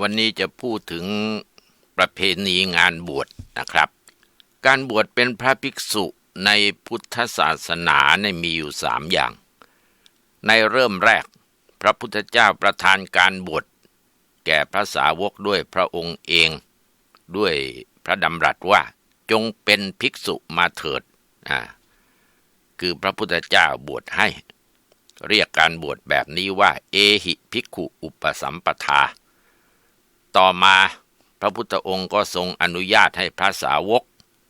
วันนี้จะพูดถึงประเพณีงานบวชนะครับ การบวชเป็นพระภิกษุในพุทธศาสนาในมีอยู่สามอย่าง ในเริ่มแรก พระพุทธเจ้าประทานการบวชแก่พระสาวกด้วยพระองค์เอง ด้วยพระดำรัสว่าจงเป็นภิกษุมาเถิดอ่าคือพระพุทธเจ้าบวชให้ เรียกการบวชแบบนี้ว่า เอหิภิกขุอุปสัมปทา ต่อมาพระพุทธองค์ก็ทรงอนุญาตให้พระสาวก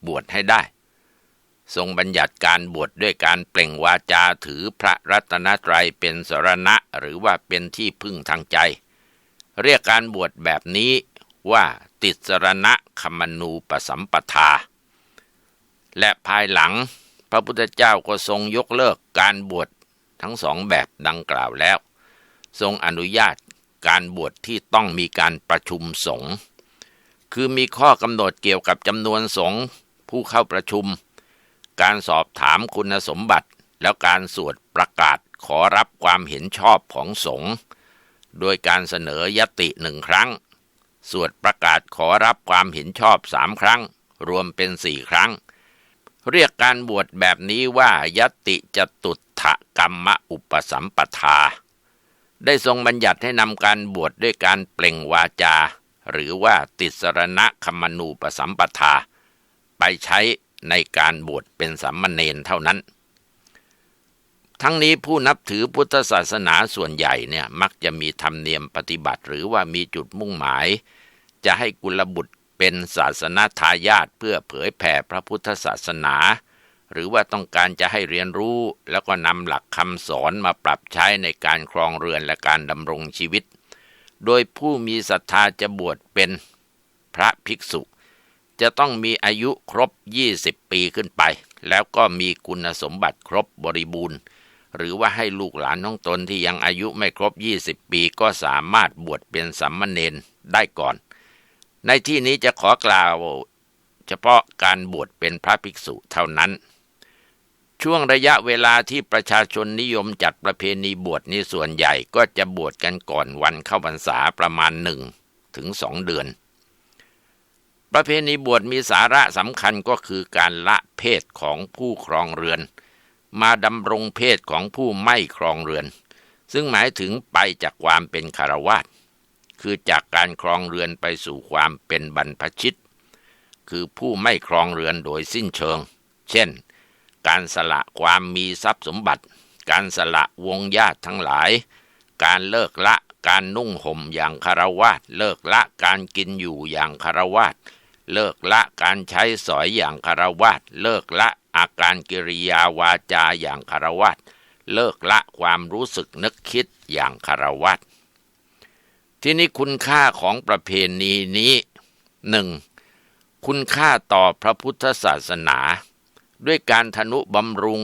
บวชให้ได้ ทรงบัญญัติการบวชดด้วยการเปล่งวาจาถือพระรัตนตรัยเป็นสรณะหรือว่าเป็นที่พึ่งทางใจ เรียกการบวชแบบนี้ว่าติสรณะคมนูปสัมปทา และภายหลังพระพุทธเจ้าก็ทรงยกเลิกการบวชทั้งสองแบบดังกล่าวแล้ว ทรงอนุญาต การบวชที่ต้องมีการประชุมสงฆ์คือมีข้อกำหนดเกี่ยวกับจำนวนสงฆ์ผู้เข้าประชุม การสอบถามคุณสมบัติ แล้วการสวดประกาศขอรับความเห็นชอบของสงฆ์โดยการเสนอยติหนึ่งครั้ง สวดประกาศขอรับความเห็นชอบสามครั้ง รวมเป็นสี่ครั้ง เรียกการบวชแบบนี้ว่ายติจตุถกรรมอุปสัมปทา ได้ทรงบัญญัติให้นำการบวชดด้วยการเปล่งวาจา หรือว่าติสรณะคมนูปสัมปทา ไปใช้ในการบวชเป็นสัมมเนนเท่านั้น ทั้งนี้ผู้นับถือพุทธศาสนาส่วนใหญ่เนี่ยมักจะมีธรรมเนียมปฏิบัติ หรือว่ามีจุดมุ่งหมาย จะให้กุลบุตรเป็นศาสนาทายาทเพื่อเผยแผ่พระพุทธศาสนา หรือว่าต้องการจะให้เรียนรู้ แล้วก็นำหลักคำสอนมาปรับใช้ในการครองเรือนและการดำรงชีวิต โดยผู้มีศรัทธาจะบวชเป็นพระภิกษุ จะต้องมีอายุครบ 20 ปีขึ้นไป แล้วก็มีคุณสมบัติครบบริบูรณ์ หรือว่าให้ลูกหลานของตนที่ยังอายุไม่ครบ 20 ปีก็สามารถบวชเป็นสัมมเนนได้ก่อน ในที่นี้จะขอกล่าวเฉพาะการบวชเป็นพระภิกษุเท่านั้น ช่วงระยะเวลาที่ประชาชนนิยมจัดประเพณีบวชนี้ส่วนใหญ่ก็จะบวชกันก่อนวันเข้าพรรษาประมาณหนึ่งถึงสองเดือน ประเพณีบวชมีสาระสำคัญก็คือการละเพศของผู้ครองเรือน มาดำรงเพศของผู้ไม่ครองเรือน ซึ่งหมายถึงไปจากความเป็นคารวาสคือจากการครองเรือนไปสู่ความเป็นบรรพชิต คือผู้ไม่ครองเรือนโดยสิ้นเชิง เช่น การสละความมีทรัพย์สมบัติ การสละวงญาติทั้งหลาย การเลิกละการนุ่งห่มอย่างคารวาสเลิกละการกินอยู่อย่างคารวาสเลิกละการใช้สอยอย่างคารวาสเลิกละอาการกิริยาวาจาอย่างคารวาสเลิกละความรู้สึกนึกคิดอย่างคารวาสที่นี้คุณค่าของประเพณีนี้หนึ่งคุณค่าต่อพระพุทธศาสนา ด้วยการทนุบำรุง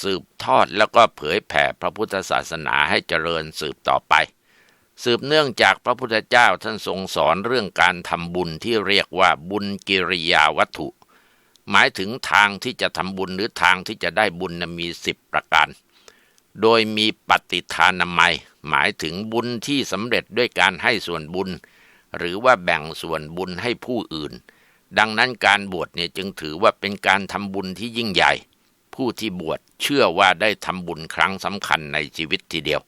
สืบทอดแล้วก็เผยแผ่พระพุทธศาสนาให้เจริญสืบต่อไป สืบเนื่องจากพระพุทธเจ้าท่านทรงสอนเรื่องการทำบุญที่เรียกว่าบุญกิริยาวัตถุ หมายถึงทางที่จะทำบุญหรือทางที่จะได้บุญมีสิบประการ โดยมีปฏิทานามัย หมายถึงบุญที่สำเร็จด้วยการให้ส่วนบุญ หรือว่าแบ่งส่วนบุญให้ผู้อื่น ดังนั้นการบวชเนี่ยจึงถือว่าเป็นการทำบุญที่ยิ่งใหญ่ ผู้ที่บวชเชื่อว่าได้ทำบุญครั้งสำคัญในชีวิตทีเดียว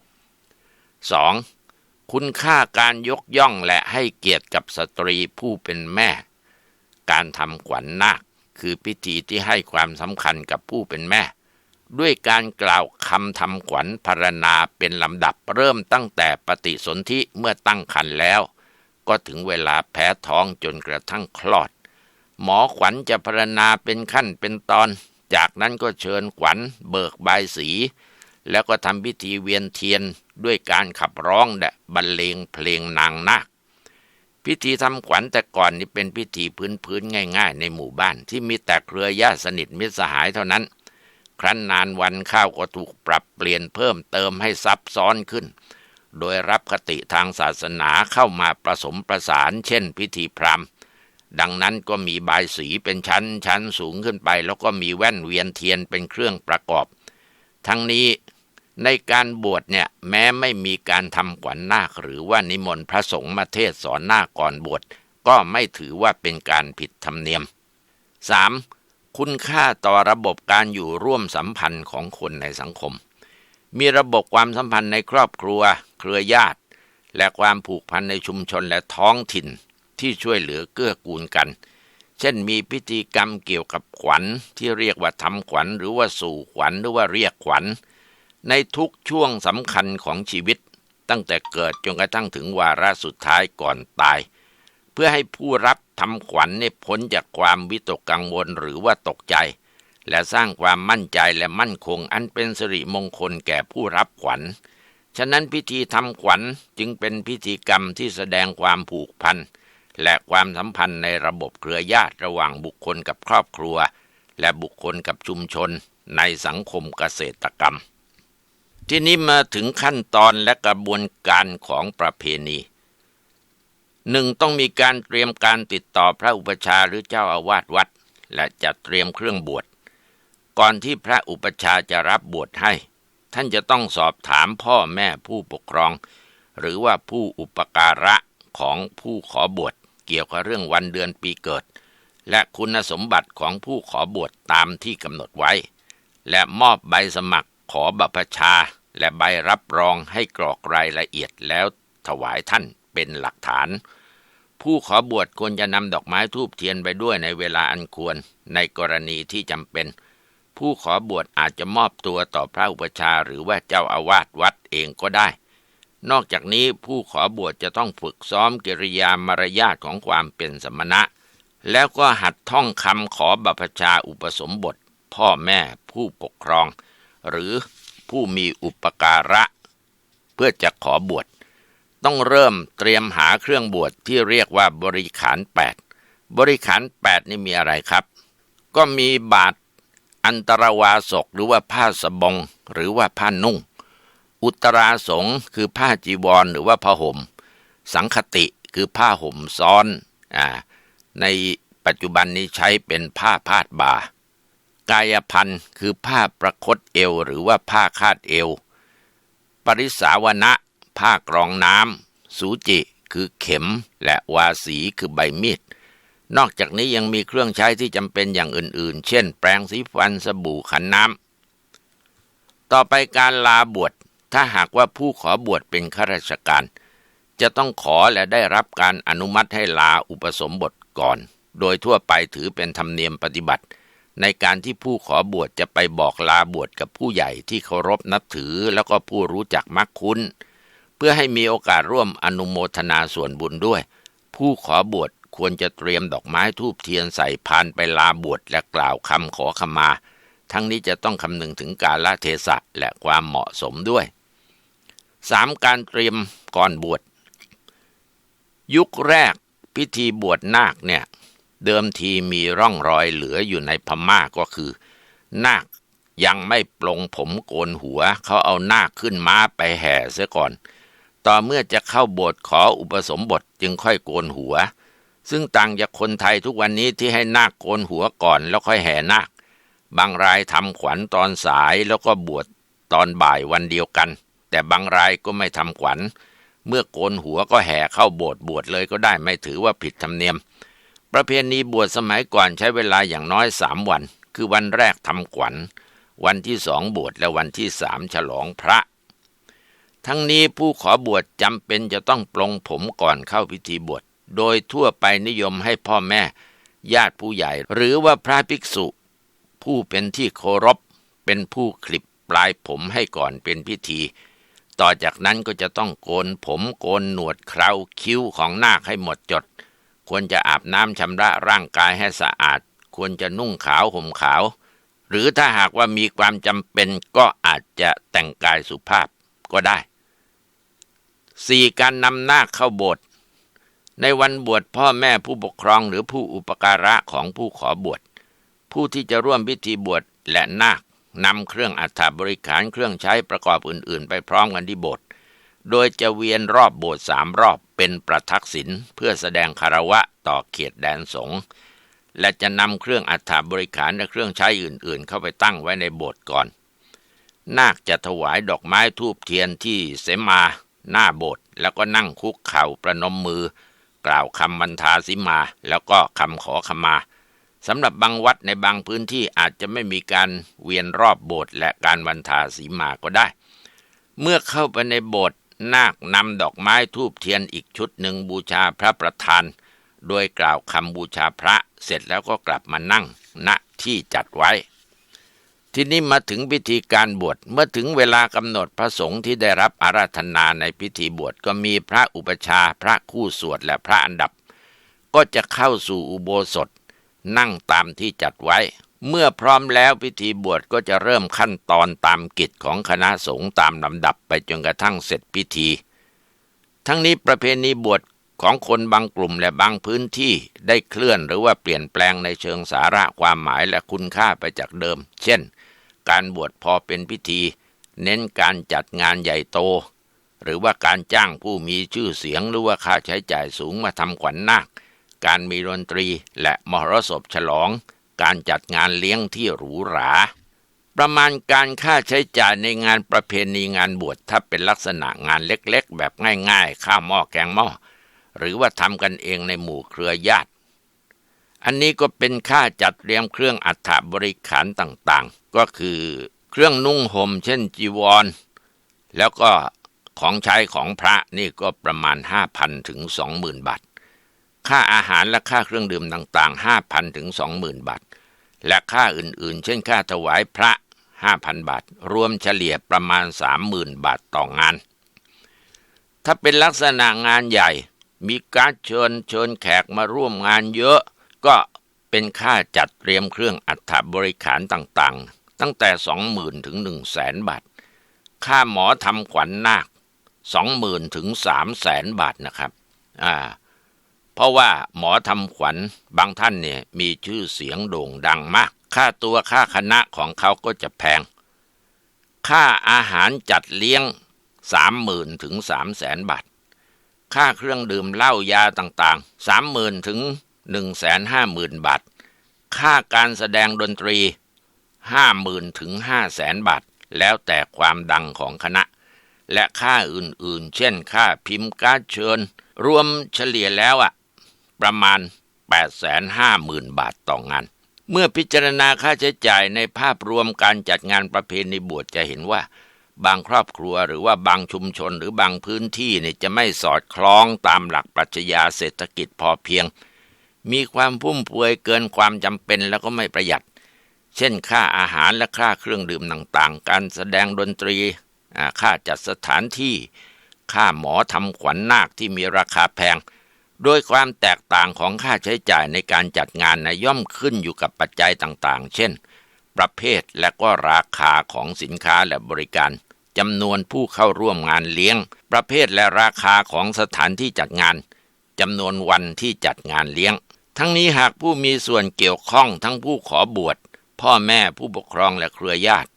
2. คุณค่าการยกย่องและให้เกียรติกับสตรีผู้เป็นแม่ การทำขวัญนาคคือพิธีที่ให้ความสำคัญกับผู้เป็นแม่ ด้วยการกล่าวคำทำขวัญพรรณนาเป็นลำดับเริ่มตั้งแต่ปฏิสนธิเมื่อตั้งครรภ์แล้ว ก็ถึงเวลาแพ้ท้องจนกระทั่งคลอด หมอขวัญจะพรรณนาเป็นขั้นเป็นตอน จากนั้นก็เชิญขวัญเบิกบายสี แล้วก็ทำพิธีเวียนเทียนด้วยการขับร้องและบรรเลงเพลงนางนาคพิธีทำขวัญแต่ก่อนนี่เป็นพิธีพื้นๆง่าย ๆ ในหมู่บ้าน ที่มีแต่เครือญาติสนิทมิตรสหายเท่านั้น ครั้นนานวันข้าวก็ถูกปรับเปลี่ยนเพิ่มเติมให้ซับซ้อนขึ้น โดยรับคติทางศาสนาเข้ามาผสมประสาน เช่น พิธีพราหมณ์ ดังนั้นก็มีบายสีเป็นชั้นชั้นสูงขึ้นไป แล้วก็มีแว่นเวียนเทียนเป็นเครื่องประกอบ ทั้งนี้ในการบวชเนี่ยแม้ไม่มีการทำขวัญนาคหรือว่านิมนต์พระสงฆ์มาเทศสอนนาคก่อนบวชก็ไม่ถือว่าเป็นการผิดธรรมเนียม 3. คุณค่าต่อระบบการอยู่ร่วมสัมพันธ์ของคนในสังคม มีระบบความสัมพันธ์ในครอบครัว เครือญาติ และความผูกพันในชุมชนและท้องถิ่น ที่ช่วยเหลือเกื้อกูลกัน เช่นมีพิธีกรรมเกี่ยวกับขวัญที่เรียกว่าทำขวัญหรือว่าสู่ขวัญหรือว่าเรียกขวัญ ในทุกช่วงสำคัญของชีวิต ตั้งแต่เกิดจนกระทั่งถึงวาระสุดท้ายก่อนตาย เพื่อให้ผู้รับทำขวัญเนี่ยพ้นจากความวิตกกังวลหรือว่าตกใจ และสร้างความมั่นใจและมั่นคงอันเป็นสิริมงคลแก่ผู้รับขวัญฉะนั้นพิธีทำขวัญจึงเป็นพิธีกรรมที่แสดงความผูกพัน และความสัมพันธ์ในระบบเครือญาติระหว่างบุคคลกับครอบครัว และบุคคลกับชุมชนในสังคมเกษตรกรรม ที่นี้มาถึงขั้นตอนและกระบวนการของประเพณีหนึ่งต้องมีการเตรียมการติดต่อพระอุปชาหรือเจ้าอาวาสวัด และจัดเตรียมเครื่องบวชก่อนที่พระอุปชาจะรับบวชให้ ท่านจะต้องสอบถามพ่อแม่ผู้ปกครอง หรือว่าผู้อุปการะของผู้ขอบวช เกี่ยวกับเรื่องวันเดือนปีเกิด และคุณสมบัติของผู้ขอบวชตามที่กำหนดไว้ และมอบใบสมัครขอบัพชา และใบรับรองให้กรอกรายละเอียดแล้วถวายท่านเป็นหลักฐาน ผู้ขอบวชควรจะนำดอกไม้ทูบเทียนไปด้วยในเวลาอันควรในกรณีที่จำเป็น ผู้ขอบวชอาจจะมอบตัวต่อพระอุปชาหรือว่าเจ้าอาวาสวัดเองก็ได้ นอกจากนี้ผู้ขอบวชจะต้องฝึกซ้อมกิริยามารยาทของความเป็นสมณะ แล้วก็หัดท่องคำขอบัพชาอุปสมบท พ่อแม่ผู้ปกครอง หรือผู้มีอุปการะ เพื่อจะขอบวชต้องเริ่มเตรียมหาเครื่องบวชที่เรียกว่าบริขาร 8 บริขาร 8 นี่มีอะไรครับ ก็มีบาทอันตรวาสกหรือว่าผ้าสบง หรือว่าผ้านุ่ง อุตราสงคือผ้าจีวรหรือว่าผ้าห่ม สังคติคือผ้าห่มซ้อนอ่าในปัจจุบันนี้ใช้เป็นผ้าพาดบ่ากายพันธ์คือผ้าประคตเอวหรือว่าผ้าคาดเอว ปริสาวนะผ้ากรองน้ำสูจิคือเข็มและวาสีคือใบมีด นอกจากนี้ยังมีเครื่องใช้ที่จำเป็นอย่างอื่นๆ เช่น แปรงสีฟันสบู่ขันน้ำ ต่อไปการลาบวช ถ้าหากว่าผู้ขอบวชเป็นข้าราชการ จะต้องขอและได้รับการอนุมัติให้ลาอุปสมบทก่อน โดยทั่วไปถือเป็นธรรมเนียมปฏิบัติ ในการที่ผู้ขอบวชจะไปบอกลาบวชกับผู้ใหญ่ที่เคารพนับถือแล้วก็ผู้รู้จักมักคุ้น เพื่อให้มีโอกาสร่วมอนุโมทนาส่วนบุญด้วย ผู้ขอบวชควรจะเตรียมดอกไม้ทูบเทียนใส่พานไปลาบวชและกล่าวคำขอขมา ทั้งนี้จะต้องคำนึงถึงกาลเทศะและความเหมาะสมด้วย สามการเตรียมก่อนบวช ยุคแรกพิธีบวชนาคเนี่ย เดิมทีมีร่องรอยเหลืออยู่ในพม่าก็คือ นาคยังไม่ปลงผมโกนหัว เขาเอานาคขึ้นม้าไปแห่เสียก่อน ต่อเมื่อจะเข้าโบสถ์ขออุปสมบทจึงค่อยโกนหัว ซึ่งต่างจากคนไทยทุกวันนี้ที่ให้นาคโกนหัวก่อนแล้วค่อยแห่นาค บางรายทำขวัญตอนสายแล้วก็บวชตอนบ่ายวันเดียวกัน แต่บางรายก็ไม่ทำขวัญ เมื่อโกนหัวก็แห่เข้าโบสถ์บวชเลยก็ได้ไม่ถือว่าผิดธรรมเนียม ประเพณีบวชสมัยก่อนใช้เวลาอย่างน้อยสามวัน คือวันแรกทำขวัญ วันที่สองบวชและวันที่สามฉลองพระ ทั้งนี้ผู้ขอบวชจำเป็นจะต้องปลงผมก่อนเข้าพิธีบวชโดยทั่วไปนิยมให้พ่อแม่ ญาติผู้ใหญ่ หรือว่าพระภิกษุ ผู้เป็นที่เคารพเป็นผู้คลิปปลายผมให้ก่อนเป็นพิธี ต่อจากนั้นก็จะต้องโกนผมโกนหนวดเคราคิ้วของนาคให้หมดจด ควรจะอาบน้ำชำระร่างกายให้สะอาด ควรจะนุ่งขาวห่มขาว หรือถ้าหากว่ามีความจำเป็นก็อาจจะแต่งกายสุภาพก็ได้ 4. การนำนาคเข้าโบสถ์ในวันบวชพ่อแม่ผู้ปกครองหรือผู้อุปการะของผู้ขอบวชผู้ที่จะร่วมพิธีบวชและนาค นำเครื่องอัฐบริขารเครื่องใช้ประกอบอื่น ๆ ไปพร้อมกันที่โบสถ์โดยจะเวียนรอบโบสถ์สามรอบเป็นประทักษิณเพื่อแสดงคารวะต่อเขตแดนสงฆ์และจะนำเครื่องอัฐบริขารและเครื่องใช้อื่น ๆ เข้าไปตั้งไว้ในโบสถ์ก่อน นาคจะถวายดอกไม้ทูบเทียนที่เสมาหน้าโบสถ์แล้วก็นั่งคุกเข่าประนมมือ กล่าวคำบรรทาสิมา แล้วก็คำขอขมา สำหรับบางวัดในบางพื้นที่อาจจะไม่มีการเวียนรอบโบสถ์และการบรรทาสีมาก็ได้ เมื่อเข้าไปในโบสถ์นาคนำดอกไม้ทูบเทียนอีกชุดหนึ่งบูชาพระประธาน โดยกล่าวคำบูชาพระเสร็จแล้วก็กลับมานั่งณที่จัดไว้ ทีนี้มาถึงพิธีการบวชเมื่อถึงเวลากำหนดพระสงฆ์ที่ได้รับอาราธนาในพิธีบวชก็มีพระอุปชาพระคู่สวดและพระอันดับ ก็จะเข้าสู่อุโบสถ นั่งตามที่จัดไว้ เมื่อพร้อมแล้วพิธีบวชก็จะเริ่มขั้นตอนตามกิจของคณะสงฆ์ตามลำดับไปจนกระทั่งเสร็จพิธี ทั้งนี้ประเพณีบวชของคนบางกลุ่มและบางพื้นที่ได้เคลื่อนหรือว่าเปลี่ยนแปลงในเชิงสาระความหมายและคุณค่าไปจากเดิม เช่น การบวชพอเป็นพิธี เน้นการจัดงานใหญ่โต หรือว่าการจ้างผู้มีชื่อเสียงหรือว่าค่าใช้จ่ายสูงมาทำขวัญนาค การมีดนตรีและมหรสพฉลอง การจัดงานเลี้ยงที่หรูหรา ประมาณการค่าใช้จ่ายในงานประเพณีงานบวชถ้าเป็นลักษณะงานเล็กๆ แบบง่ายๆ ข้าวหม้อแกงหม้อหรือว่าทำกันเองในหมู่เครือญาติ อันนี้ก็เป็นค่าจัดเตรียมเครื่องอัฐบริขารต่างๆ ก็คือเครื่องนุ่งห่มเช่นจีวร แล้วก็ของใช้ของพระนี่ก็ประมาณ 5,000 ถึง 20,000 บาท ค่าอาหารและค่าเครื่องดื่มต่างๆ 5,000 ถึง 20,000 บาท และค่าอื่นๆ เช่นค่าถวายพระ 5,000 บาท รวมเฉลี่ยประมาณ 30,000 บาทต่องาน ถ้าเป็นลักษณะงานใหญ่ มีการเชิญเชิญแขกมาร่วมงานเยอะ ก็เป็นค่าจัดเตรียมเครื่องอัฐบริขารต่างๆ ตั้งแต่ 20,000 ถึง 100,000 บาท ค่าหมอทำขวัญนาค 20,000 ถึง 300,000 บาทนะครับ อ่า เพราะว่าหมอทำขวัญบางท่านเนี่ยมีชื่อเสียงโด่งดังมาก ค่าตัวค่าคณะของเขาก็จะแพง ค่าอาหารจัดเลี้ยง30,000ถึง300,000บาท ค่าเครื่องดื่มเหล้ายาต่างๆ30,000ถึง150,000บาท ค่าการแสดงดนตรี50,000ถึง500,000บาท แล้วแต่ความดังของคณะ และค่าอื่นๆ เช่นค่าพิมพ์การ์ดเชิญ รวมเฉลี่ยแล้วอะ ประมาณ 850,000 บาทต่องาน เมื่อพิจารณาค่าใช้จ่ายในภาพรวมการจัดงานประเพณีบวชจะเห็นว่า บางครอบครัวหรือว่าบางชุมชนหรือบางพื้นที่เนี่ยจะไม่สอดคล้องตามหลักปรัชญาเศรษฐกิจพอเพียง มีความฟุ่มเฟือยเกินความจำเป็นแล้วก็ไม่ประหยัด เช่นค่าอาหารและค่าเครื่องดื่มต่างๆ การแสดงดนตรีค่าจัดสถานที่ ค่าหมอทำขวัญนาคที่มีราคาแพง โดยความแตกต่างของค่าใช้จ่ายในการจัดงานนะย่อมขึ้นอยู่กับปัจจัยต่างๆ เช่น ประเภทและก็ราคาของสินค้าและบริการจำนวนผู้เข้าร่วมงานเลี้ยง ประเภทและราคาของสถานที่จัดงานจำนวนวันที่จัดงานเลี้ยง ทั้งนี้หากผู้มีส่วนเกี่ยวข้องทั้งผู้ขอบวช พ่อแม่ผู้ปกครองและเครือญาติ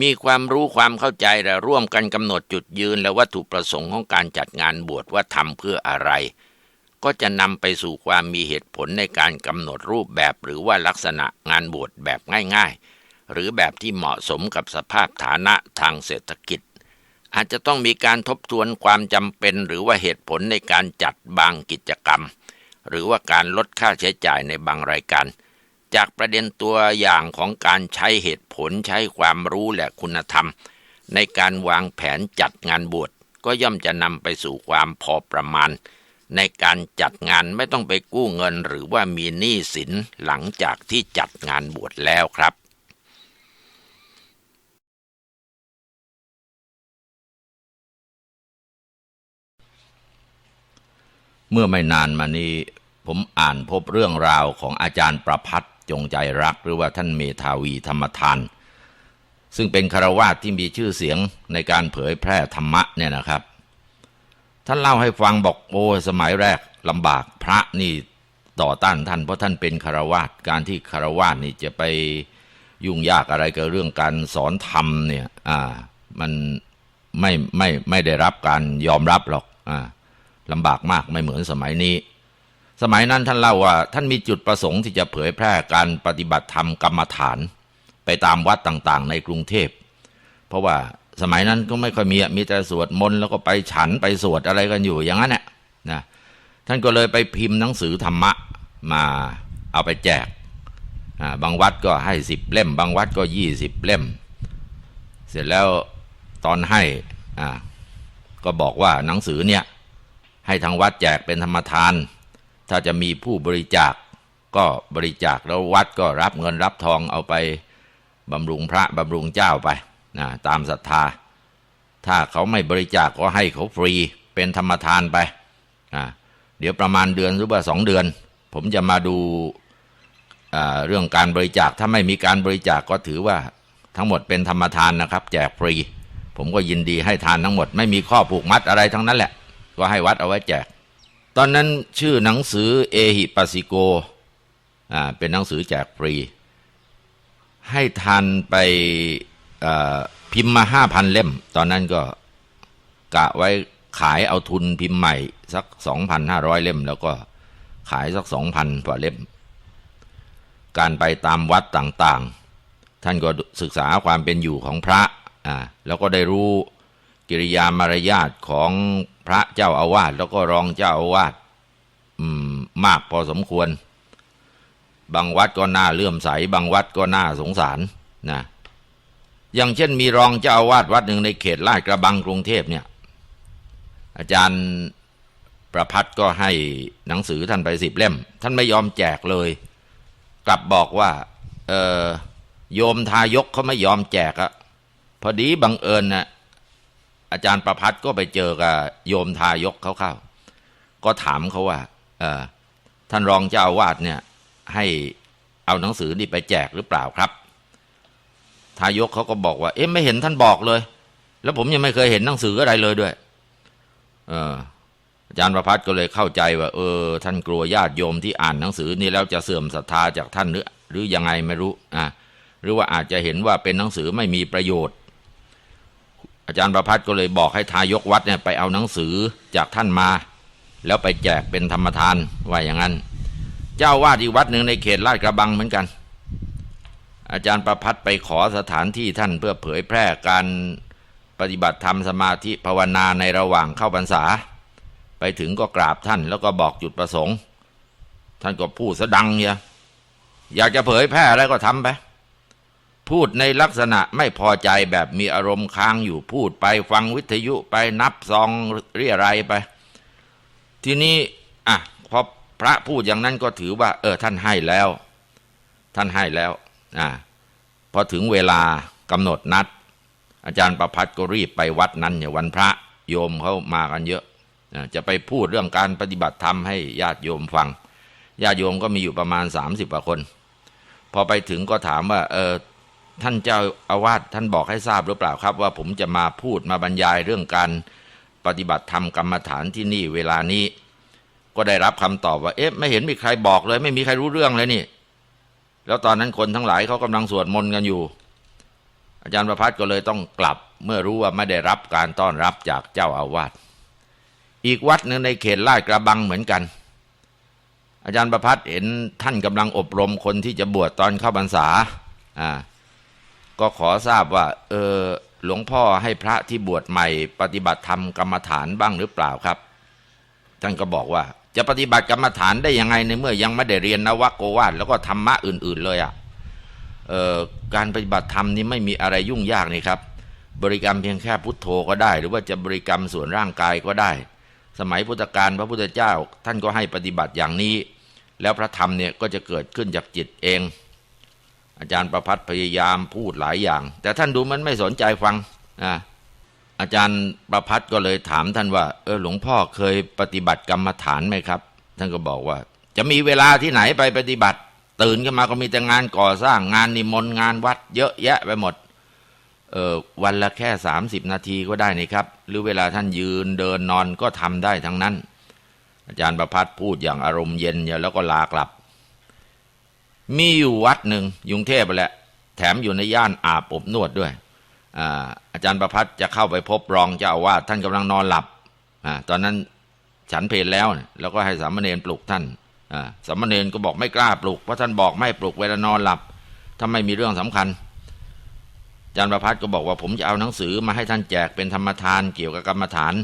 มีความรู้ความเข้าใจและร่วมกันกำหนดจุดยืนและวัตถุประสงค์ของการจัดงานบวชว่าทำเพื่ออะไร ก็จะนำไปสู่ความมีเหตุผลในการกำหนดรูปแบบหรือว่าลักษณะงานบวชแบบง่ายๆ หรือแบบที่เหมาะสมกับสภาพฐานะทางเศรษฐกิจ อาจจะต้องมีการทบทวนความจำเป็นหรือว่าเหตุผลในการจัดบางกิจกรรม หรือว่าการลดค่าใช้จ่ายในบางรายการ จากประเด็นตัวอย่างของการใช้เหตุผลใช้ความรู้และคุณธรรม ในการวางแผนจัดงานบวชก็ย่อมจะนำไปสู่ความพอประมาณ ในการจัดงานไม่ต้องไปกู้เงินหรือว่ามีหนี้สินหลังจากที่จัดงานบวชแล้วครับเมื่อไม่นานมานี้ผมอ่านพบเรื่องราวของอาจารย์ประพัฒจงใจรักหรือว่าท่านเมธาวีธรรมทาน ซึ่งเป็นคารวาสที่มีชื่อเสียงในการเผยแพร่ธรรมะเนี่ยนะครับ ท่านเล่าให้ฟังบอกโอ้สมัยแรกลำบากพระนี่ต่อต้านท่านเพราะท่านเป็นคารวาสการที่คารวาสนี่จะไปยุ่งยากอะไรกับเรื่องการสอนธรรมเนี่ย อ่า มันไม่ไม่ไม่ได้รับการยอมรับหรอก อ่าลำบากมากไม่เหมือนสมัยนี้ สมัยนั้นท่านเล่าว่า ท่านมีจุดประสงค์ที่จะเผยแพร่การปฏิบัติธรรมกรรมฐาน ไปตามวัดต่างๆ ในกรุงเทพ เพราะว่า สมัยนั้นก็ไม่ค่อยมีอะมีแต่สวดมนต์แล้วก็ไปฉันไปสวดอะไรกันอยู่อย่างนั้นแหละนะท่านก็เลยไปพิมพ์หนังสือธรรมะมาเอาไปแจกบางวัดก็ให้สิบเล่ม บางวัดก็ยี่สิบเล่ม เสร็จแล้วตอนให้อ่าก็บอกว่าหนังสือเนี่ยให้ทางวัดแจกเป็นธรรมทาน ถ้าจะมีผู้บริจาคก็บริจาคแล้ววัดก็รับเงินรับทองเอาไปบำรุงพระบำรุงเจ้าไป นะตามศรัทธา ถ้าเขาไม่บริจาคก็ให้เขาฟรีเป็นธรรมทานไปอ่าเดี๋ยวประมาณเดือนหรือว่าสองเดือน ผมจะมาดูเรื่องการบริจาคถ้าไม่มีการบริจาคก็ถือว่าทั้งหมดเป็นธรรมทานนะครับ แจกฟรี ผมก็ยินดีให้ทานทั้งหมด ไม่มีข้อผูกมัดอะไรทั้งนั้นแหละ ก็ให้วัดเอาไว้แจก ตอนนั้นชื่อหนังสือเอหิปัสิโกอ่าเป็นหนังสือแจกฟรี ให้ทานไป พิมพ์มาห้าพันเล่ม ตอนนั้นก็กะไว้ขายเอาทุนพิมพ์ใหม่ สักสองพันห้าร้อยเล่ม แล้วก็ขายสักสองพันกว่าเล่ม การไปตามวัดต่างๆ ท่านก็ศึกษาความเป็นอยู่ของพระอ่าแล้วก็ได้รู้กิริยามารยาทของพระเจ้าอาวาสแล้วก็รองเจ้าอาวาสอืมมากพอสมควร บางวัดก็น่าเลื่อมใส บางวัดก็น่าสงสารนะ อย่างเช่นมีรองเจ้าอาวาสวัดหนึ่งในเขตลาดกระบังกรุงเทพเนี่ย อาจารย์ประพัฒก็ให้หนังสือท่านไปสิบเล่ม ท่านไม่ยอมแจกเลย กลับบอกว่าเออโยมทายกเขาไม่ยอมแจกอะพอดีบังเอิญนะอาจารย์ประพัฒก็ไปเจอกับโยมทายกเขาเข้าก็ถามเขาว่าท่านรองเจ้าวาสเนี่ยให้เอาหนังสือนี่ไปแจกหรือเปล่าครับ ทายกเขาก็บอกว่า เอ๊ะไม่เห็นท่านบอกเลย แล้วผมยังไม่เคยเห็นหนังสืออะไรเลยด้วย เอออาจารย์ประพัฒก็เลยเข้าใจว่า เออ ท่านกลัวญาติโยมที่อ่านหนังสือนี่แล้วจะเสื่อมศรัทธาจากท่านหรือ หรือยังไงไม่รู้อ่าหรือว่าอาจจะเห็นว่าเป็นหนังสือไม่มีประโยชน์ อาจารย์ประพัฒก็เลยบอกให้ทายกวัดเนี่ยไปเอาหนังสือจากท่านมา แล้วไปแจกเป็นธรรมทานว่าอย่างนั้น เจ้าวาดอีกวัดหนึ่งในเขตลาดกระบังเหมือนกัน อาจารย์ประพัฒไปขอสถานที่ท่านเพื่อเผยแพร่การปฏิบัติธรรมสมาธิภาวนาในระหว่างเข้าพรรษา ไปถึงก็กราบท่านแล้วก็บอกจุดประสงค์ ท่านก็พูดสดังเนี่ยอยากจะเผยแพร่อะไรก็ทำไปพูดในลักษณะไม่พอใจแบบมีอารมณ์ค้างอยู่พูดไปฟังวิทยุไปนับซองเรียอะไรไป ทีนี้อะพอพระพูดอย่างนั้นก็ถือว่า เออท่านให้แล้ว ท่านให้แล้ว อ่าพอถึงเวลากำหนดนัด อาจารย์ประพัฒก็รีบไปวัดนั้นเนี่ยวันพระโยมเขามากันเยอะ จะไปพูดเรื่องการปฏิบัติธรรมให้ญาติโยมฟัง ญาติโยมก็มีอยู่ประมาณสามสิบกว่าคน พอไปถึงก็ถามว่าเออท่านเจ้าอาวาสท่านบอกให้ทราบหรือเปล่าครับ ว่าผมจะมาพูดมาบรรยายเรื่องการปฏิบัติธรรมกรรมฐานที่นี่เวลานี้ ก็ได้รับคำตอบว่าเอ๊ะไม่เห็นมีใครบอกเลย ไม่มีใครรู้เรื่องเลยนี่ แล้วตอนนั้นคนทั้งหลายเขากำลังสวดมนต์กันอยู่ อาจารย์ประพัฒก็เลยต้องกลับ เมื่อรู้ว่าไม่ได้รับการต้อนรับจากเจ้าอาวาสอีกวัดหนึ่งในเขตลาดกระบังเหมือนกัน อาจารย์ประพัฒเห็นท่านกำลังอบรมคนที่จะบวชตอนเข้าพรรษาอ่าก็ขอทราบว่า เออหลวงพ่อให้พระที่บวชใหม่ ปฏิบัติธรรมกรรมฐานบ้างหรือเปล่าครับ ท่านก็บอกว่า จะปฏิบัติกรรมฐานได้ยังไงในเมื่อยังไม่ได้เรียนนวโกวาทแล้วก็ธรรมะอื่น ๆ เลยอะ่ะการปฏิบัติธรรมนี่ไม่มีอะไรยุ่งยากนี่ครับ บริกรรมเพียงแค่พุทโธก็ได้ หรือว่าจะบริกรรมส่วนร่างกายก็ได้ สมัยพุทธกาลพระพุทธเจ้าท่านก็ให้ปฏิบัติอย่างนี้ แล้วพระธรรมเนี่ยก็จะเกิดขึ้นจากจิตเอง อาจารย์ประพัฒพยายามพูดหลายอย่าง แต่ท่านดูมันไม่สนใจฟังอ่า อาจารย์ประพัฒก็เลยถามท่านว่า เออหลวงพ่อเคยปฏิบัติกรรมฐานไหมครับ ท่านก็บอกว่า จะมีเวลาที่ไหนไปปฏิบัติ ตื่นขึ้นมาก็มีแต่งานก่อสร้างงานนิมนต์งานวัด เยอะแยะไปหมดเออวันละแค่สามสิบนาทีก็ได้นี่ครับ หรือเวลาท่านยืนเดินนอนก็ทำได้ทั้งนั้น อาจารย์ประพัฒพูดอย่างอารมณ์เย็นแล้วก็ลากลับ มีอยู่วัดหนึ่งยุงเทพไปแหละ แถมอยู่ในย่านอาบอบนวดด้วย อาจารย์ประพัฒจะเข้าไปพบรองเจ้าอาวาสท่านกำลังนอนหลับอตอนนั้นฉันเพลแล้ว แล้วก็ให้สามเณรปลุกท่านอสามเณรก็บอกไม่กล้าปลุกเพราะท่านบอกไม่ปลุกเวลานอนหลับถ้าไม่มีเรื่องสำคัญอาจารย์ประพัฒก็บอกว่าผมจะเอาหนังสือมาให้ท่านแจกเป็นธรรมทานเกี่ยวกับกรรมฐาน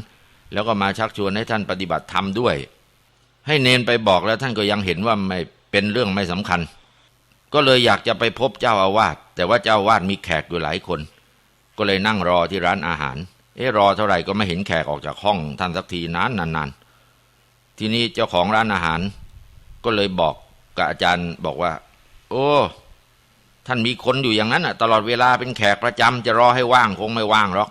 แล้วก็มาชักชวนให้ท่านปฏิบัติธรรมด้วย ให้เนนไปบอกแล้วท่านก็ยังเห็นว่าไม่เป็นเรื่องไม่สำคัญ ก็เลยอยากจะไปพบเจ้าอาวาสแต่ว่าเจ้าอาวาสมีแขกอยู่หลายคน ก็เลยนั่งรอที่ร้านอาหาร เอ๊ะรอเท่าไหร่ก็ไม่เห็นแขกออกจากห้องท่านสักทีนานนานๆทีนี้เจ้าของร้านอาหาร ก็เลยบอกกับอาจารย์บอกว่า โอ้ ท่านมีคนอยู่อย่างนั้นอะ ตลอดเวลาเป็นแขกประจำจะรอให้ว่างคงไม่ว่างหรอก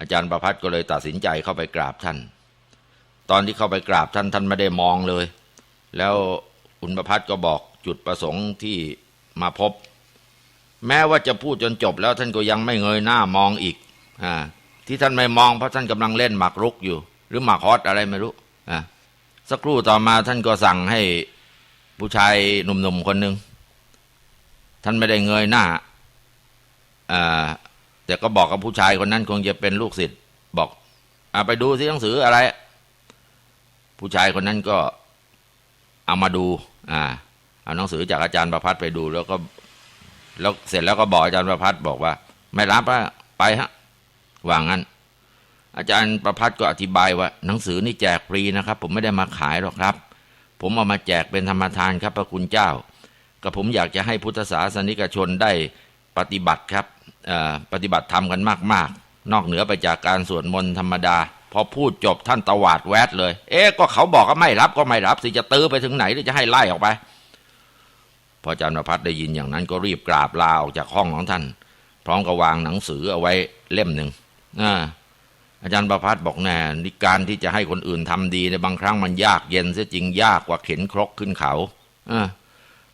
อาจารย์ประพัฒก็เลยตัดสินใจเข้าไปกราบท่าน ตอนที่เข้าไปกราบท่านท่านไม่ได้มองเลย แล้วคุณประพัฒก็บอกจุดประสงค์ที่มาพบ แม้ว่าจะพูดจนจบแล้วท่านก็ยังไม่เงยหน้ามองอีกอที่ท่านไม่มองเพราะท่านกำลังเล่นหมากรุกอยู่ หรือหมากฮอตอะไรไม่รู้อสักครู่ต่อมาท่านก็สั่งให้ผู้ชายหนุ่มๆคนหนึ่งท่านไม่ได้เงยหน้าอแต่ก็บอกกับผู้ชายคนนั้นคงจะเป็นลูกศิษย์บอกอไปดูสิหนังสืออะไร ผู้ชายคนนั้นก็เอามาดู อ่า เอาหนังสือจากอาจารย์ประพัฒไปดู แล้วก็ แล้วเสร็จแล้วก็บอกอาจารย์ประพัฒบอกว่า ไม่รับอะไปฮะว่างั้น อาจารย์ประพัฒก็อธิบายว่า หนังสือนี่แจกฟรีนะครับ ผมไม่ได้มาขายหรอกครับ ผมเอามาแจกเป็นธรรมทานครับพระคุณเจ้าก็ผมอยากจะให้พุทธศาสนิกชนได้ปฏิบัติครับปฏิบัติธรรมกันมาก ๆ นอกเหนือไปจากการสวดมนต์ธรรมดา พอพูดจบท่านตวาดแวดเลย เอ๊ะก็เขาบอกก็ไม่รับก็ไม่รับ สิจะตื้อไปถึงไหนหรือจะให้ไล่ออกไป พออาจารย์ประพัฒได้ยินอย่างนั้นก็รีบกราบลาออกจากห้องของท่าน พร้อมกับวางหนังสือเอาไว้เล่มหนึ่งอาจารย์ประพัฒบอกแน่นิการที่จะให้คนอื่นทำดีในบางครั้งมันยากเย็นเสียจริงยากกว่าเข็นครกขึ้นเขา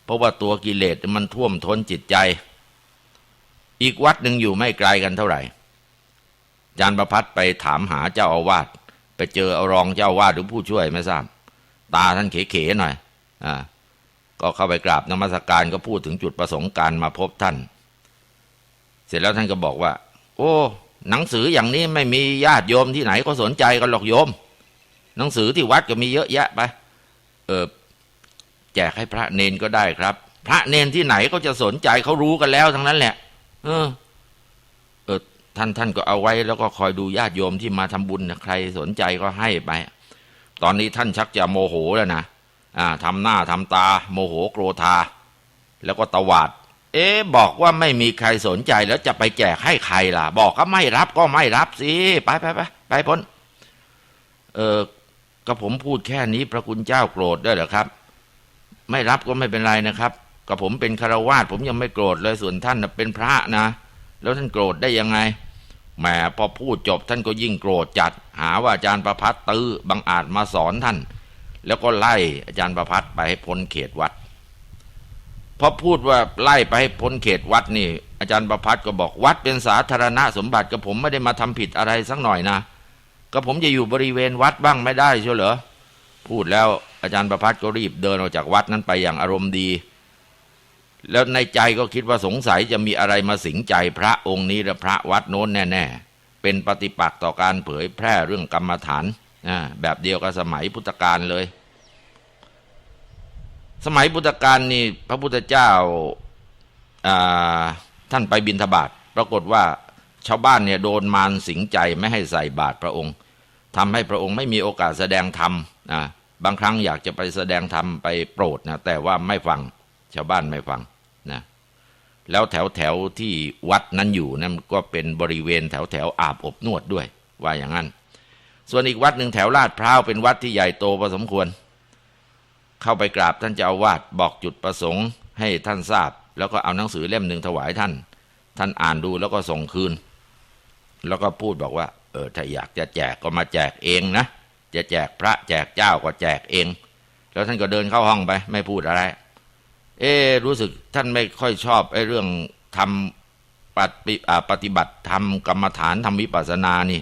เพราะว่าตัวกิเลสมันท่วมท้นจิตใจ อีกวัดหนึ่งอยู่ไม่ไกลกันเท่าไหร่อาจารย์ประพัฒไปถามหาเจ้าอาวาสไปเจอเอารองเจ้าอาวาสหรือผู้ช่วยไม่ทราบ ตาท่านเขๆหน่อย อ่า ก็เข้าไปกราบนมัสการก็พูดถึงจุดประสงค์การมาพบท่าน เสร็จแล้วท่านก็บอกว่า โอ้ หนังสืออย่างนี้ไม่มีญาติโยมที่ไหนก็สนใจกันหรอกโยม หนังสือที่วัดก็มีเยอะแยะไป เออแจกให้พระเนนก็ได้ครับ พระเนนที่ไหนก็จะสนใจเขารู้กันแล้วทั้งนั้นแหละ เออ เออท่านท่านก็เอาไว้แล้วก็คอยดูญาติโยมที่มาทำบุญนะใครสนใจก็ให้ไป ตอนนี้ท่านชักจะโมโหแล้วนะ ทำหน้าทำตา โมโหโกรธา แล้วก็ตวาด เอ๊บอกว่าไม่มีใครสนใจแล้วจะไปแจกให้ใครล่ะ บอกก็ไม่รับก็ไม่รับสิ ไปไปไปไปพ้น เออก็ผมพูดแค่นี้พระคุณเจ้าโกรธได้เหรอครับ ไม่รับก็ไม่เป็นไรนะครับก็ผมเป็นคารวาสผมยังไม่โกรธเลยส่วนท่านเป็นพระนะ แล้วท่านโกรธได้ยังไงแหมพอพูดจบท่านก็ยิ่งโกรธจัด หาว่าอาจารย์ประพัฒตื้อบังอาจมาสอนท่าน แล้วก็ไล่อาจารย์ประพัฒไปให้พ้นเขตวัดพอพูดว่าไล่ไปให้พ้นเขตวัดนี่ อาจารย์ประพัฒก็บอกวัดเป็นสาธารณะสมบัติกับผมไม่ได้มาทำผิดอะไรสักหน่อยนะก็ผมจะอยู่บริเวณวัดบ้างไม่ได้เชียวเหรอพูดแล้วอาจารย์ประพัฒก็รีบเดินออกจากวัดนั้นไปอย่างอารมณ์ดี แล้วในใจก็คิดว่าสงสัยจะมีอะไรมาสิงใจพระองค์นี้และพระวัดโน้นแน่ ๆ เป็นปฏิปักษ์ต่อการเผยแพร่เรื่องกรรมฐานแบบเดียวกับสมัยพุทธกาลเลย สมัยพุทธกาลนี่พระพุทธเจ้าท่านไปบินทบาทปรากฏว่าชาวบ้านเนี่ยโดนมารสิงใจไม่ให้ใส่บาตรพระองค์ทำให้พระองค์ไม่มีโอกาสแสดงธรรมนะบางครั้งอยากจะไปแสดงธรรมไปโปรดนะแต่ว่าไม่ฟังชาวบ้านไม่ฟังนะแล้วแถวแถวที่วัดนั้นอยู่นั่นก็เป็นบริเวณแถวแถวอาบอบนวดด้วยว่าอย่างนั้น ส่วนอีกวัดหนึ่งแถวลาดพร้าวเป็นวัดที่ใหญ่โตพอสมควร เข้าไปกราบท่านเจ้าอาวาสบอกจุดประสงค์ ให้ท่านทราบ แล้วก็เอาหนังสือเล่มหนึ่งถวายท่าน ท่านอ่านดูแล้วก็ส่งคืน แล้วก็พูดบอกว่า เออถ้าอยากจะแจกก็มาแจกเองนะจะแจกพระแจกเจ้าก็แจกเอง แล้วท่านก็เดินเข้าห้องไป ไม่พูดอะไร เอ๊รู้สึกท่านไม่ค่อยชอบไอ้เรื่องทำปฏิบัติทำกรรมฐานทำวิปัสสนานี่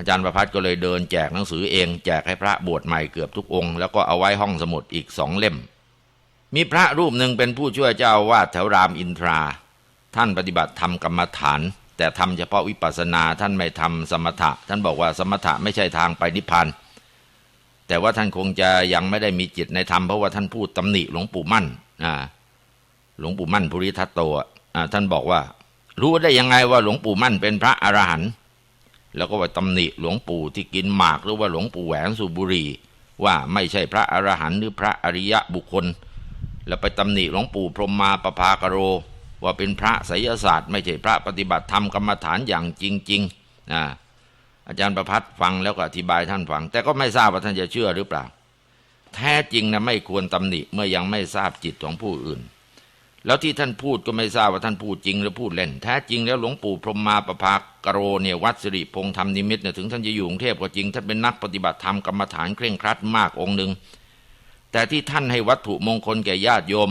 อาจารย์ประพัฒก็เลยเดินแจกหนังสือเองแจกให้พระบวชใหม่เกือบทุกองค์แล้วก็เอาไว้ห้องสมุดอีกสองเล่ม มีพระรูปหนึ่งเป็นผู้ช่วยเจ้าวาดแถวรามอินทรา ท่านปฏิบัติทำกรรมฐาน แต่ทำเฉพาะวิปัสสนาท่านไม่ทำสมถะ ท่านบอกว่าสมถะไม่ใช่ทางไปนิพพานแต่ว่าท่านคงจะยังไม่ได้มีจิตในธรรมเพราะว่าท่านพูดตำหนิหลวงปู่มั่นหลวงปู่มั่นภูริทัตโตท่านบอกว่า รู้ได้ยังไงว่าหลวงปู่มั่นเป็นพระอรหันต์ แล้วก็ว่าตำหนิหลวงปู่ที่กินหมากหรือว่าหลวงปู่แหวนสูบบุหรี ว่าไม่ใช่พระอรหันต์หรือพระอริยะบุคคล แล้วไปตำหนิหลวงปู่พรหมมาประภากโร ว่าเป็นพระไสยศาสตร์ ไม่ใช่พระปฏิบัติธรรมกรรมฐานอย่างจริงๆนะอาจารย์ประพัฒฟังแล้วก็อธิบายท่านฟัง แต่ก็ไม่ทราบว่าท่านจะเชื่อหรือเปล่า แท้จริงนะไม่ควรตำหนิเมื่อยังไม่ทราบจิตของผู้อื่น แล้วที่ท่านพูดก็ไม่ทราบว่าท่านพูดจริงหรือพูดเล่น แท้จริงแล้วหลวงปู่พรหมมาประภากโรเนี่ยวัดสิริพงษ์ธรรมนิมิตเนี่ยถึงท่านจะอยู่กรุงเทพก็จริงท่านเป็นนักปฏิบัติธรรมกรรมฐานเคร่งครัดมากองค์หนึ่งแต่ที่ท่านให้วัตถุมงคลแก่ญาติโยม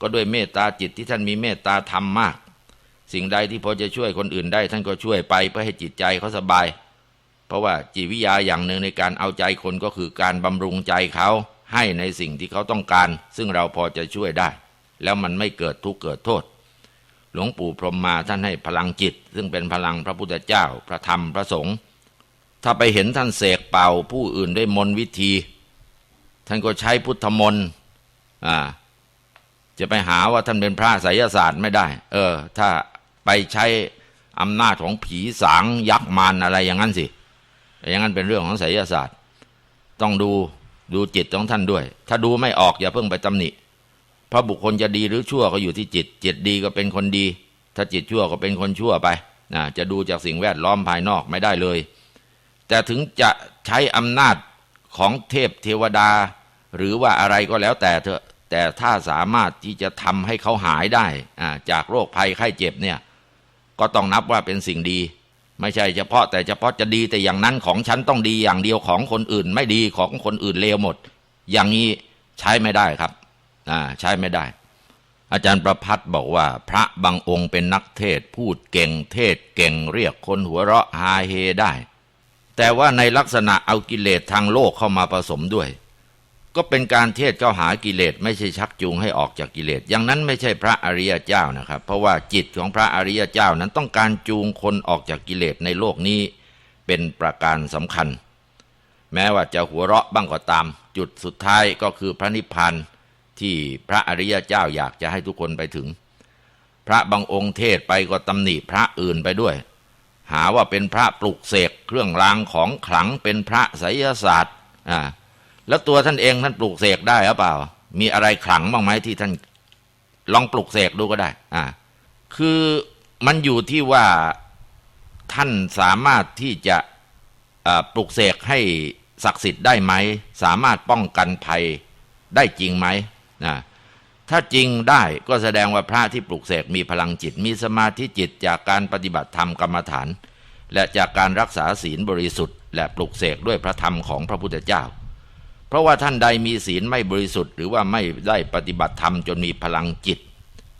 ก็ด้วยเมตตาจิตที่ท่านมีเมตตาธรรมมาก สิ่งใดที่พอจะช่วยคนอื่นได้ ท่านก็ช่วยไปเพื่อให้จิตใจเขาสบาย เพราะว่าจิตวิทยาอย่างหนึ่งในการเอาใจคนก็คือการบำรุงใจเขาให้ในสิ่งที่เขาต้องการ ซึ่งเราพอจะช่วยได้ แล้วมันไม่เกิดทุกข์เกิดโทษ หลวงปู่พรหมมาท่านให้พลังจิต ซึ่งเป็นพลังพระพุทธเจ้า พระธรรมพระสงฆ์ถ้าไปเห็นท่านเสกเป่าผู้อื่นด้วยมนวิธี ท่านก็ใช้พุทธมนต์อ่าจะไปหาว่าท่านเป็นพระไสยศาสตร์ไม่ได้ เออ ถ้าไปใช้อำนาจของผีสางยักษ์มารอะไรอย่างนั้นสิอย่างนั้นเป็นเรื่องของไสยศาสตร์ ต้องดูดูจิตของท่านด้วย ถ้าดูไม่ออกอย่าเพิ่งไปตำหนิ พราะบุคคลจะดีหรือชั่วก็อยู่ที่จิต จิตดีก็เป็นคนดี ถ้าจิตชั่วก็เป็นคนชั่วไปนะจะดูจากสิ่งแวดล้อมภายนอกไม่ได้เลย แต่ถึงจะใช้อำนาจของเทพเทวดา หรือว่าอะไรก็แล้วแต่เถอะแต่ถ้าสามารถที่จะทำให้เขาหายได้จากโรคภัยไข้เจ็บเนี่ยก็ต้องนับว่าเป็นสิ่งดี ไม่ใช่เฉพาะแต่เฉพาะจะดีแต่อย่างนั้นของฉันต้องดีอย่างเดียวของคนอื่น ไม่ดีของคนอื่นเลวหมด อย่างนี้ใช้ไม่ได้ครับ ใช้ไม่ได้ อาจารย์ประพัฒบอกว่า พระบางองค์เป็นนักเทศพูดเก่งเทศเก่งเรียกคนหัวเราะฮาเฮได้ แต่ว่าในลักษณะเอากิเลสทางโลกเข้ามาผสมด้วย ก็เป็นการเทศเข้าหากิเลสไม่ใช่ชักจูงให้ออกจากกิเลสอย่างนั้นไม่ใช่พระอริยเจ้านะครับ เพราะว่าจิตของพระอริยเจ้านั้นต้องการจูงคนออกจากกิเลสในโลกนี้ เป็นประการสำคัญแม้ว่าจะหัวเราะบ้างก็ตาม จุดสุดท้ายก็คือพระนิพพาน ที่พระอริยเจ้าอยากจะให้ทุกคนไปถึง พระบางองค์เทศไปก็ตำหนิพระอื่นไปด้วย หาว่าเป็นพระปลุกเสกเครื่องรางของขลังเป็นพระไสยศาสตร์อ่าแล้วตัวท่านเองท่านปลูกเสกได้หรือเปล่า มีอะไรขลังบ้างไหมที่ท่านลองปลูกเสกดูก็ได้ อ่า คือมันอยู่ที่ว่าท่านสามารถที่จะปลูกเสกให้ศักดิ์สิทธิ์ได้ไหม สามารถป้องกันภัยได้จริงไหม นะถ้าจริงได้ก็แสดงว่าพระที่ปลูกเสกมีพลังจิตมีสมาธิจิตจากการปฏิบัติธรรมกรรมฐาน และจากการรักษาศีลบริสุทธิ์ และปลูกเสกด้วยพระธรรมของพระพุทธเจ้า เพราะว่าท่านใดมีศีลไม่บริสุทธิ์ หรือว่าไม่ได้ปฏิบัติธรรมจนมีพลังจิต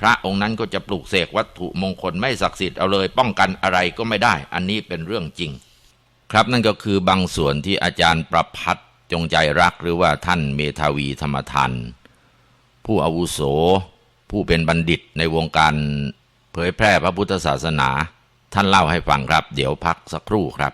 พระองค์นั้นก็จะปลูกเสกวัตถุมงคลไม่ศักดิ์สิทธิ์เอาเลย ป้องกันอะไรก็ไม่ได้ อันนี้เป็นเรื่องจริง ครับนั่นก็คือบางส่วนที่อาจารย์ประพัฒจงใจรักหรือว่าท่านเมธาวีธรรมทัน ผู้อาวุโส ผู้เป็นบัณฑิตในวงการเผยแพร่พระพุทธศาสนา ท่านเล่าให้ฟังครับ เดี๋ยวพักสักครู่ครับ